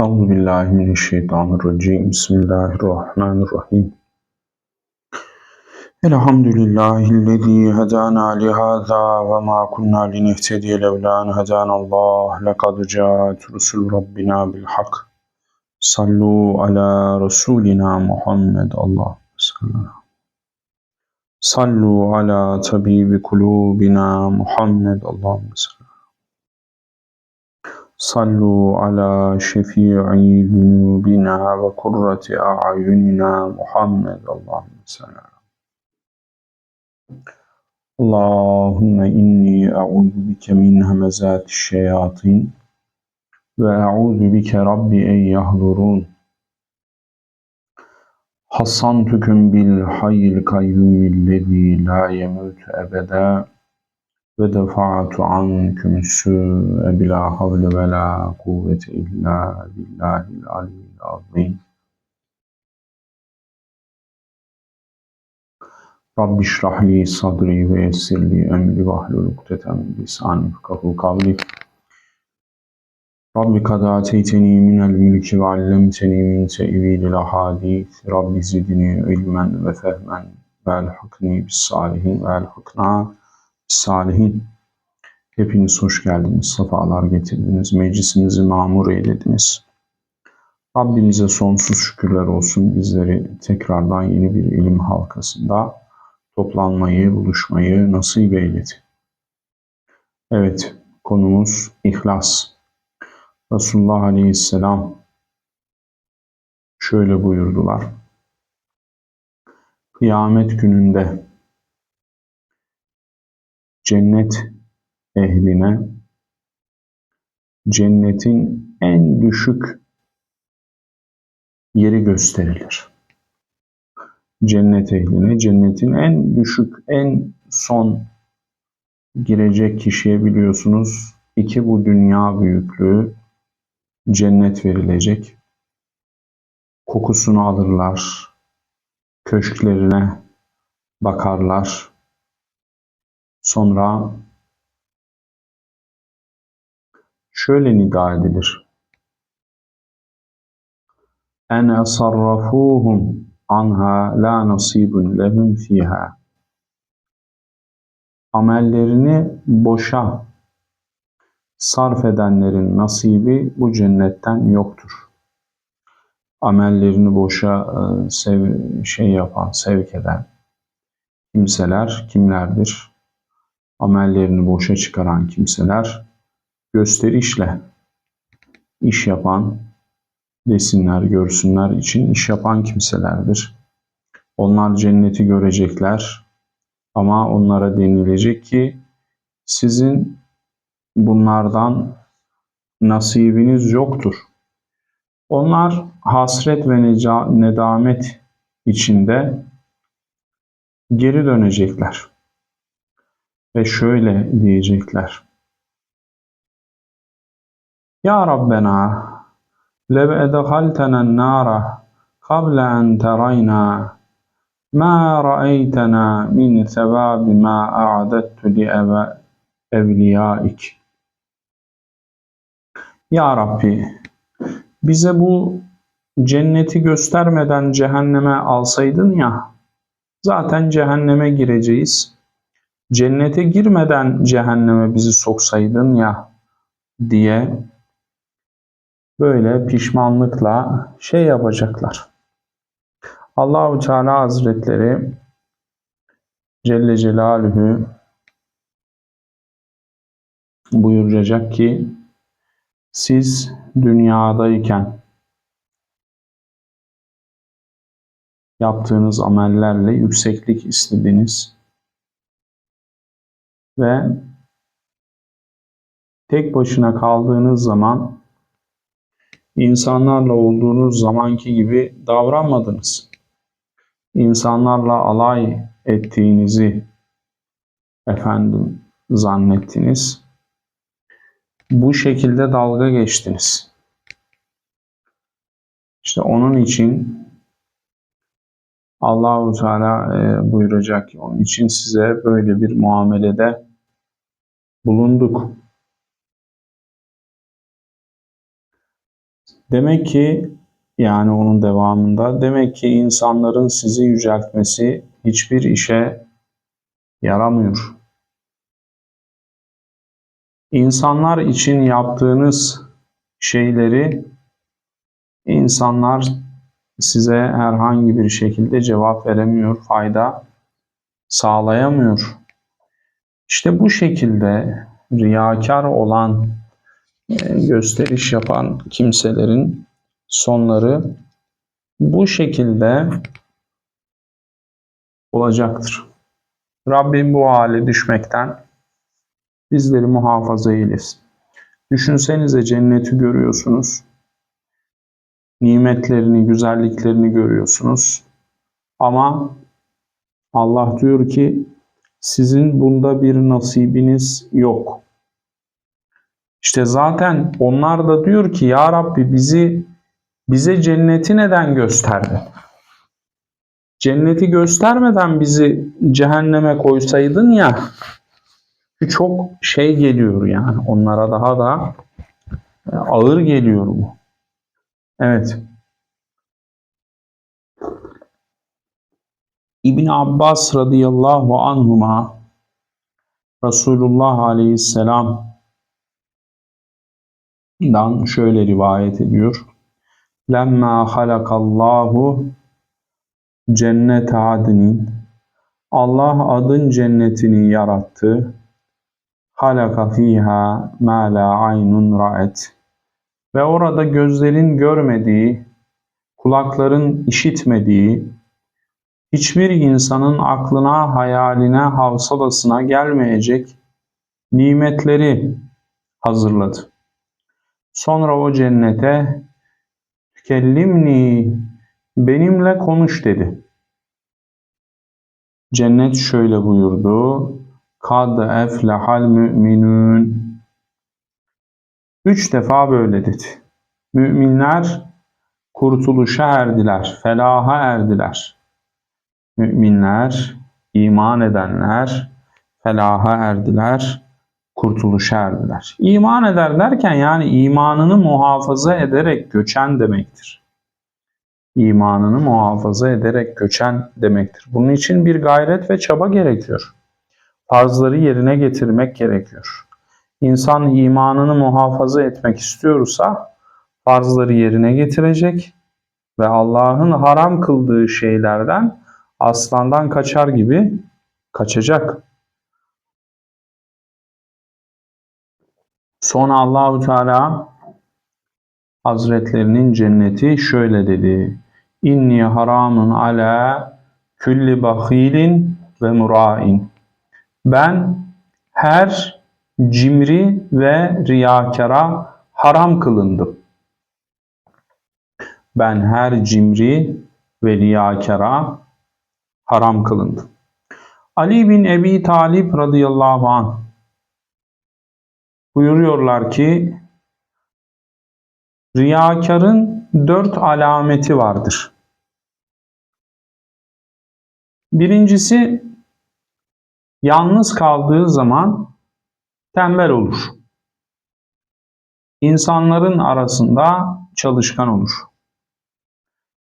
Euzu billahi mineşşeytanirracim. Bismillahirrahmanirrahim. Elhamdülillahi'llezî hedâna lihâzâ ve mâ kunnâ linehtediye levlâ en hedânallâh. Lekad câet rusul rabbina bil hak. Sallu ala Resulina Muhammed. Allah sallallahu. Sallu ala tabibi kulubina Muhammed. Allahümme. Şefii zunubina ve kurrati a'yunina Muhammed. Allahümme salli. Allahümme inni e'udhu bike min hemezati şeyatin ve e'udhu bike Rabbi en yahdurun. Hassantukum bil hayyil kayyumillezî la yemutu ebeda ve defa'tu ankum su'e bila havle ve la kuvvete illa billahil aliyyil azim. Rabbi şrah li sadri ve yessir li emri ve ahlul ukdeten min lisani yefkahu kavli. Rabbi kad ateyteni minel mülki ve allemteni min te'vilil ahadith. Rabbi zidni ilmen ve fehmen ve elhakni bis salihin ve elhakna salihin. Hepiniz hoş geldiniz, sefalar getirdiniz, meclisimizi mamur eylediniz. Rabbimize sonsuz şükürler olsun bizleri tekrardan yeni bir ilim halkasında toplanmayı, buluşmayı nasip eyledi. Evet, konumuz ihlas. Resulullah Aleyhisselam şöyle buyurdular. Kıyamet gününde cennet ehline cennetin en düşük yeri gösterilir. Cennet ehline cennetin en düşük, en son girecek kişiye biliyorsunuz iki bu dünya büyüklüğü cennet verilecek. Kokusunu alırlar, köşklerine bakarlar. Sonra şöyle nida edilir. En sarrafuhum anha la nasibun lehum fiha. Amellerini boşa sarf edenlerin nasibi bu cennetten yoktur. Amellerini boşa e, sev, şey yapan, sevk eden kimseler kimlerdir? Amellerini boşa çıkaran kimseler gösterişle iş yapan, desinler, görsünler için iş yapan kimselerdir. Onlar cenneti görecekler ama onlara denilecek ki sizin bunlardan nasibiniz yoktur. Onlar hasret ve nedamet içinde geri dönecekler. Ve şöyle diyecekler. Ya Rabbena lev edhaltenen nara kable en terayna ma ra'eytena min sevabi ma a'dettu li evliyaik. Ya Rabbi bize bu cenneti göstermeden cehenneme alsaydın ya zaten cehenneme gireceğiz. Cennete girmeden cehenneme bizi soksaydın ya diye böyle pişmanlıkla şey yapacaklar. Allahu Teala Hazretleri Celle Celaluhu buyuracak ki siz dünyadayken yaptığınız amellerle yükseklik istediniz ve tek başına kaldığınız zaman insanlarla olduğunuz zamanki gibi davranmadınız. İnsanlarla alay ettiğinizi efendim zannettiniz. Bu şekilde dalga geçtiniz. İşte onun için Allahu Teala e, buyuracak onun için size böyle bir muamelede bulunduk. Demek ki yani onun devamında demek ki insanların sizi yüceltmesi hiçbir işe yaramıyor. İnsanlar için yaptığınız şeyleri insanlar size herhangi bir şekilde cevap veremiyor, fayda sağlayamıyor. İşte bu şekilde riyakar olan, e, gösteriş yapan kimselerin sonları bu şekilde olacaktır. Rabbim bu hale düşmekten bizleri muhafaza eylesin. Düşünsenize cenneti görüyorsunuz. Nimetlerini, güzelliklerini görüyorsunuz. Ama Allah diyor ki sizin bunda bir nasibiniz yok. İşte zaten onlar da diyor ki ya Rabbi bizi bize cenneti neden gösterdin? Cenneti göstermeden bizi cehenneme koysaydın ya çok şey geliyor yani onlara daha da e, ağır geliyor bu. Evet. İbn Abbas radıyallahu anhuma Resulullah aleyhisselam dan şöyle rivayet ediyor. Lemma halakallahu cennet adnin Allah adın cennetini yarattı. Halaka fiha ma la aynun ra'et ve orada gözlerin görmediği, kulakların işitmediği, hiçbir insanın aklına, hayaline, havsalasına gelmeyecek nimetleri hazırladı. Sonra o cennete tükellimni benimle konuş dedi. Cennet şöyle buyurdu. Kad eflehal müminun. Üç defa böyle dedi. Müminler kurtuluşa erdiler, felaha erdiler. Müminler, iman edenler felaha erdiler, kurtuluşa erdiler. İman eder derken yani imanını muhafaza ederek göçen demektir. İmanını muhafaza ederek göçen demektir. Bunun için bir gayret ve çaba gerekiyor. Farzları yerine getirmek gerekiyor. İnsan imanını muhafaza etmek istiyorsa farzları yerine getirecek ve Allah'ın haram kıldığı şeylerden aslandan kaçar gibi kaçacak. Sonra Allahu Teala Hazretlerinin cenneti şöyle dedi. İnni haramun ala külli bahilin ve murain. Ben her cimri ve riyakara haram kılındım. Ben her cimri ve riyakara haram kılındım. Ali bin Ebi Talip radıyallahu anh buyuruyorlar ki riyakarın dört alameti vardır. Birincisi yalnız kaldığı zaman tembel olur. İnsanların arasında çalışkan olur.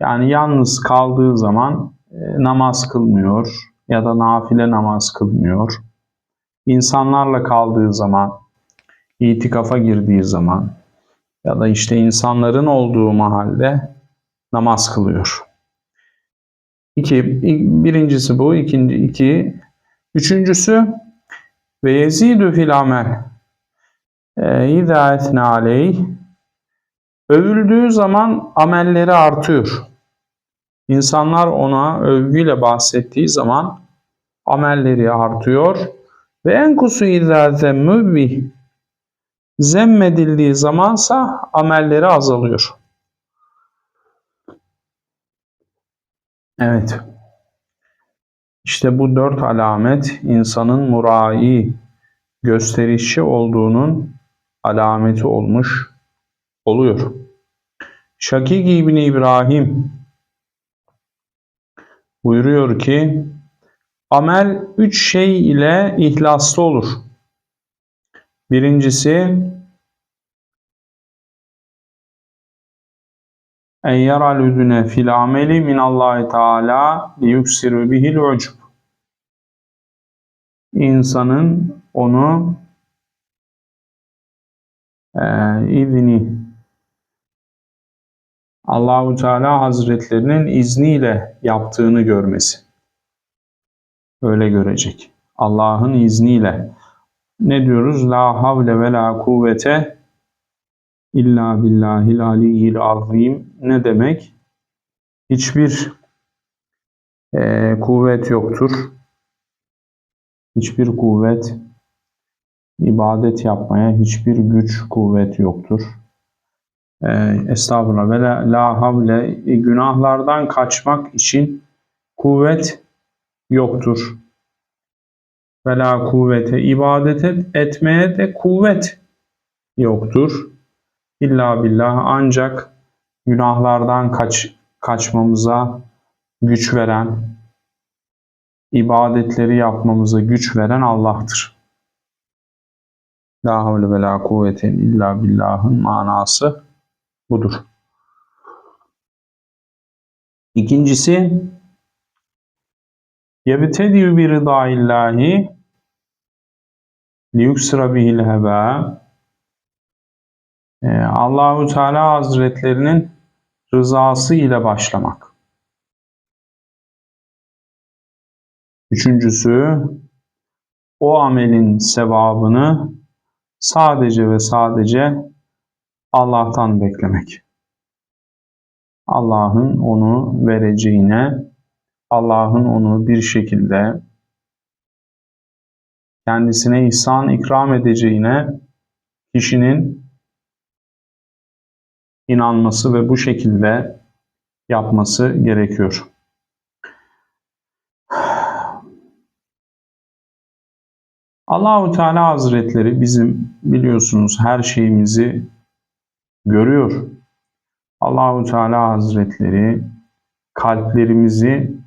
Yani yalnız kaldığı zaman e, namaz kılmıyor ya da nafile namaz kılmıyor. İnsanlarla kaldığı zaman, itikafa girdiği zaman ya da işte insanların olduğu mahalde namaz kılıyor. İki, birincisi bu, ikinci iki. Üçüncüsü ve yezidu fil amel. E, İzâ etne. Övüldüğü zaman amelleri artıyor. İnsanlar ona övgüyle bahsettiği zaman amelleri artıyor. Ve en kusu izâ zemmü bih. Zemmedildiği zamansa amelleri azalıyor. Evet. İşte bu dört alamet insanın murai, gösterişçi olduğunun alameti olmuş oluyor. Şakik İbni İbrahim buyuruyor ki amel üç şey ile ihlaslı olur. Birincisi en yaral üzüne fil ameli minallahi teala liyuksiru bihil ucub. İnsanın onu e, izni Allahu Teala Hazretlerinin izniyle yaptığını görmesi. Öyle görecek. Allah'ın izniyle. Ne diyoruz? La havle ve la kuvvete illa billahil aliyyil azim. Ne demek? Hiçbir e, kuvvet yoktur. Hiçbir kuvvet ibadet yapmaya hiçbir güç kuvvet yoktur. E, estağfurullah ve la, la havle e, günahlardan kaçmak için kuvvet yoktur. Ve la kuvvete ibadet et, etmeye de kuvvet yoktur. İlla billah ancak günahlardan kaç, kaçmamıza güç veren, ibadetleri yapmamıza güç veren Allah'tır. La havle ve la kuvvete illa billahın manası budur. İkincisi yebtedi bi ridaillahi liyuksira bihil heba Allahu Teala Hazretlerinin rızası ile başlamak. Üçüncüsü o amelin sevabını sadece ve sadece Allah'tan beklemek. Allah'ın onu vereceğine, Allah'ın onu bir şekilde kendisine ihsan ikram edeceğine kişinin inanması ve bu şekilde yapması gerekiyor. Allahu Teala Hazretleri bizim biliyorsunuz her şeyimizi görüyor. Allahu Teala Hazretleri kalplerimizi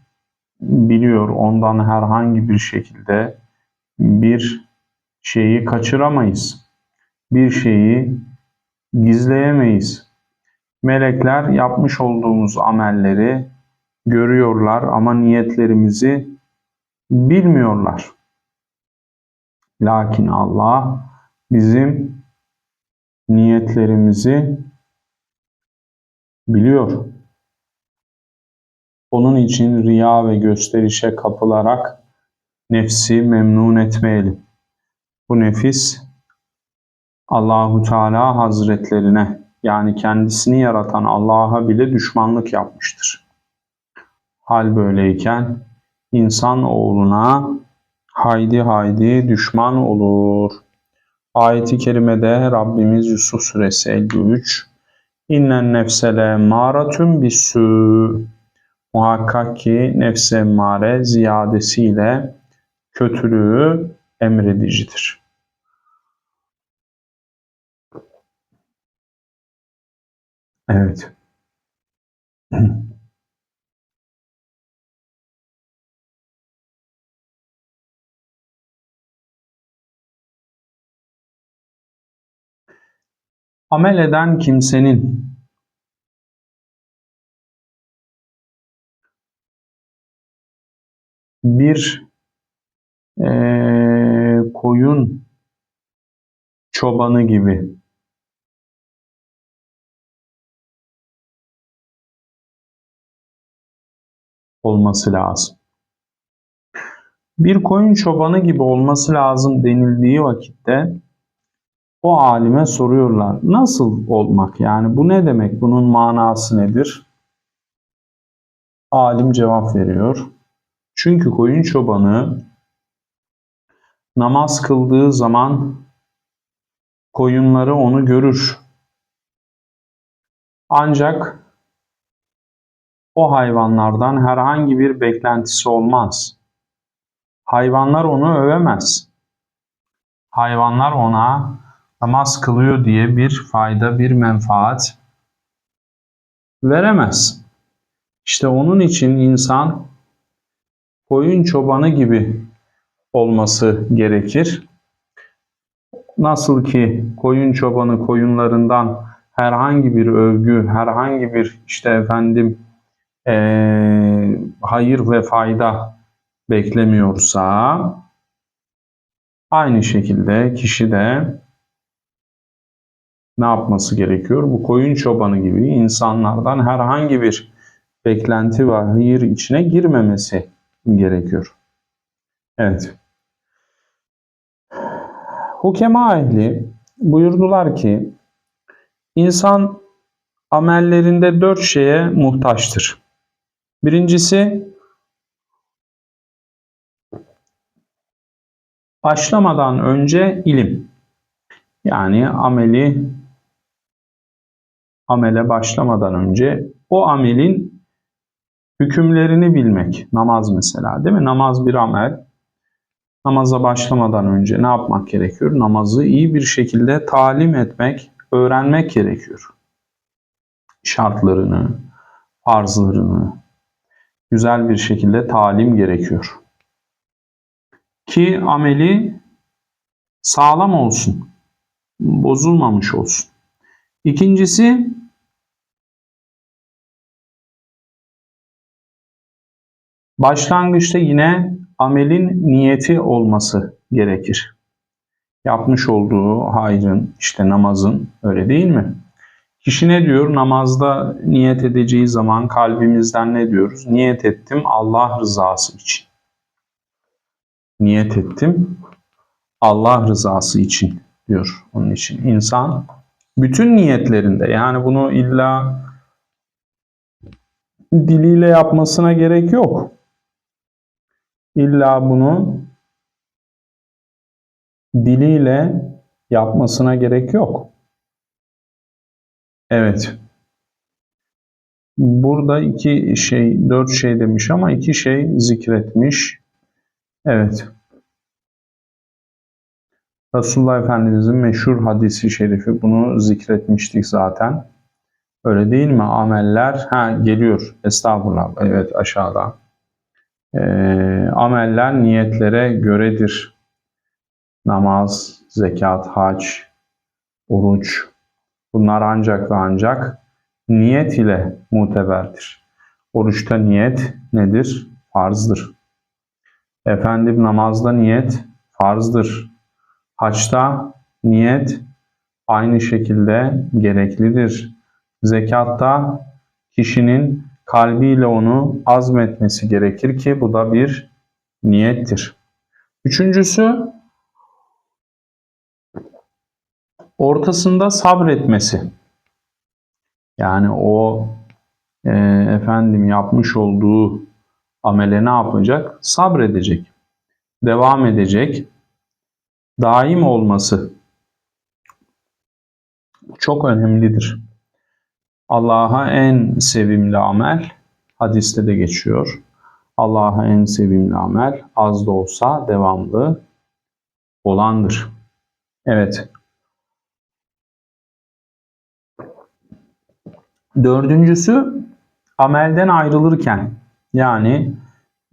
biliyor. Ondan herhangi bir şekilde bir şeyi kaçıramayız. Bir şeyi gizleyemeyiz. Melekler yapmış olduğumuz amelleri görüyorlar ama niyetlerimizi bilmiyorlar. Lakin Allah bizim niyetlerimizi biliyor. Onun için riya ve gösterişe kapılarak nefsi memnun etmeyelim. Bu nefis Allahu Teala Hazretlerine yani kendisini yaratan Allah'a bile düşmanlık yapmıştır. Hal böyleyken insan oğluna haydi haydi düşman olur. Ayeti kerimede Rabbimiz Yusuf suresi 53 İnnen nefsele maratun bisû Muhakkak ki nefse emmare ziyadesiyle kötülüğü emredicidir. Evet. Amel eden kimsenin bir e, koyun çobanı gibi olması lazım. Bir koyun çobanı gibi olması lazım denildiği vakitte o alime soruyorlar. Nasıl olmak? Yani bu ne demek? Bunun manası nedir? Alim cevap veriyor. Çünkü koyun çobanı namaz kıldığı zaman koyunları onu görür. Ancak o hayvanlardan herhangi bir beklentisi olmaz. Hayvanlar onu övemez. Hayvanlar ona namaz kılıyor diye bir fayda, bir menfaat veremez. İşte onun için insan koyun çobanı gibi olması gerekir. Nasıl ki koyun çobanı koyunlarından herhangi bir övgü, herhangi bir işte efendim eee, hayır ve fayda beklemiyorsa aynı şekilde kişi de ne yapması gerekiyor? Bu koyun çobanı gibi insanlardan herhangi bir beklenti ve hayır içine girmemesi gerekiyor. Evet. Hukema ehli buyurdular ki insan amellerinde dört şeye muhtaçtır. Birincisi başlamadan önce ilim. Yani ameli amele başlamadan önce o amelin hükümlerini bilmek. Namaz mesela değil mi? Namaz bir amel. Namaza başlamadan önce ne yapmak gerekiyor? Namazı iyi bir şekilde talim etmek, öğrenmek gerekiyor. Şartlarını, farzlarını güzel bir şekilde talim gerekiyor. Ki ameli sağlam olsun, bozulmamış olsun. İkincisi başlangıçta yine amelin niyeti olması gerekir. Yapmış olduğu hayrın, işte namazın öyle değil mi? Kişi ne diyor? Namazda niyet edeceği zaman kalbimizden ne diyoruz? Niyet ettim Allah rızası için. Niyet ettim Allah rızası için diyor onun için. insan bütün niyetlerinde yani bunu illa diliyle yapmasına gerek yok. İlla bunu diliyle yapmasına gerek yok. Evet. Burada iki şey, dört şey demiş ama iki şey zikretmiş. Evet. Resulullah Efendimizin meşhur hadisi şerifi bunu zikretmiştik zaten. Öyle değil mi? Ameller ha geliyor. Estağfurullah. Evet aşağıda. Ee, ameller niyetlere göredir. Namaz, zekat, hac, oruç, Bunlar ancak ve ancak niyet ile muteberdir. Oruçta niyet nedir? Farzdır. Efendim namazda niyet farzdır. Haçta niyet aynı şekilde gereklidir. Zekatta kişinin kalbiyle onu azmetmesi gerekir ki bu da bir niyettir. Üçüncüsü ortasında sabretmesi. Yani o e, efendim yapmış olduğu amele ne yapacak? Sabredecek. Devam edecek. Daim olması çok önemlidir. Allah'a en sevimli amel hadiste de geçiyor. Allah'a en sevimli amel az da olsa devamlı olandır. Evet. Dördüncüsü amelden ayrılırken yani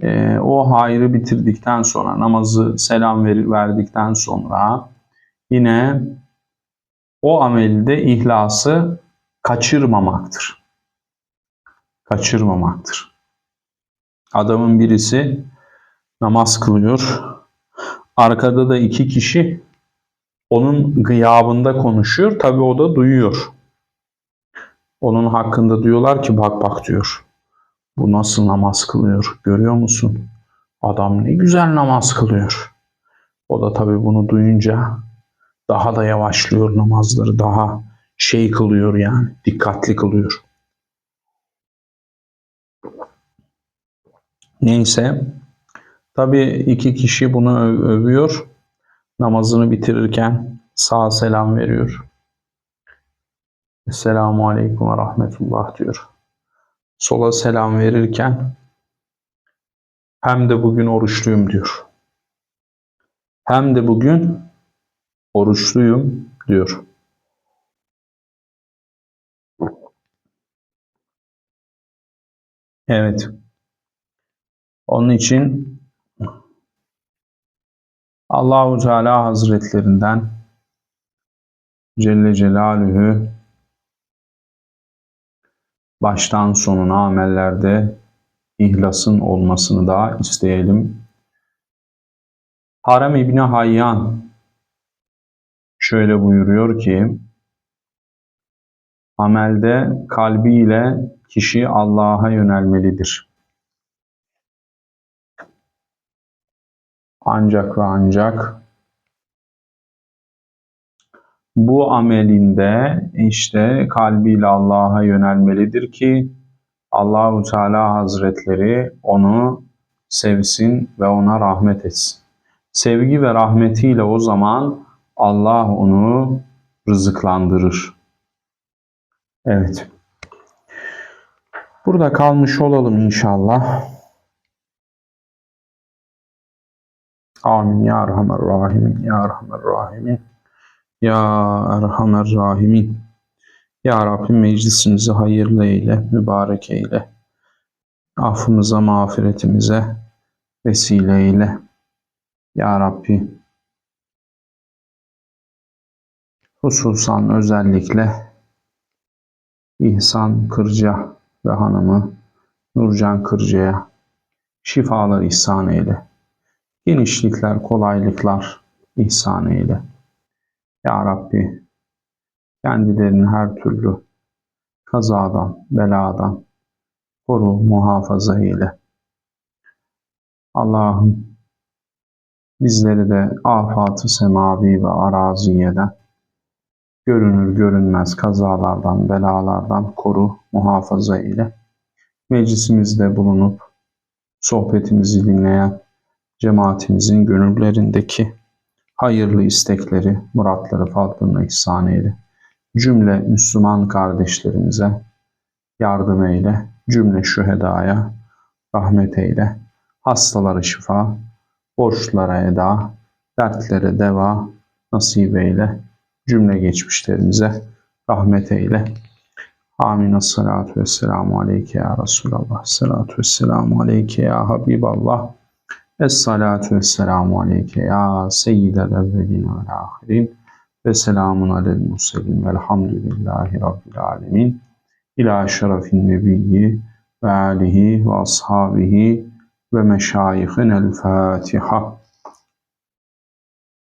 e, o hayrı bitirdikten sonra namazı selam ver, verdikten sonra yine o amelde ihlası kaçırmamaktır. Kaçırmamaktır. Adamın birisi namaz kılıyor. Arkada da iki kişi onun gıyabında konuşuyor. Tabi o da duyuyor. Onun hakkında diyorlar ki bak bak diyor. Bu nasıl namaz kılıyor görüyor musun? Adam ne güzel namaz kılıyor. O da tabii bunu duyunca daha da yavaşlıyor namazları. Daha şey kılıyor yani dikkatli kılıyor. Neyse tabii iki kişi bunu övüyor. Namazını bitirirken sağ selam veriyor. Esselamu Aleyküm ve Rahmetullah diyor. Sola selam verirken hem de bugün oruçluyum diyor. Hem de bugün oruçluyum diyor. Evet. Onun için Allahu Teala Hazretlerinden Celle Celaluhu baştan sonuna amellerde ihlasın olmasını da isteyelim. Harem İbni Hayyan şöyle buyuruyor ki, amelde kalbiyle kişi Allah'a yönelmelidir. Ancak ve ancak bu amelinde işte kalbiyle Allah'a yönelmelidir ki Allahu Teala Hazretleri onu sevsin ve ona rahmet etsin. Sevgi ve rahmetiyle o zaman Allah onu rızıklandırır. Evet. Burada kalmış olalım inşallah. Amin ya Erhamer Rahimin ya Erhamer Rahimin ya Erhamer Rahimin Ya Rabbim meclisimizi hayırlı eyle, mübarek eyle. Affımıza, mağfiretimize vesile eyle. Ya Rabbi hususan özellikle İhsan Kırca ve hanımı Nurcan Kırca'ya şifalar ihsan eyle. Genişlikler, kolaylıklar ihsan eyle. Ya Rabbi kendilerini her türlü kazadan, beladan koru, muhafaza eyle. Allah'ım bizleri de afatı semavi ve araziyeden görünür görünmez kazalardan, belalardan koru, muhafaza eyle. Meclisimizde bulunup sohbetimizi dinleyen cemaatimizin gönüllerindeki hayırlı istekleri, muratları fadlına ihsan eyle. Cümle Müslüman kardeşlerimize yardım eyle. Cümle şühedaya rahmet eyle. Hastalara şifa, borçlara eda, dertlere deva nasip eyle. Cümle geçmişlerimize rahmet eyle. Amin. Salatu vesselamu aleyke ya Resulallah. Salatu vesselamu aleyke ya Habiballah. Es-salatu vesselamu aleyke ya seyyidel evvelin ve ahirin. Ve selamun alel murselin velhamdülillahi rabbil alemin. İlâ şerefin nebiyyi ve alihi ve ashabihi ve meşayihin el Fatiha.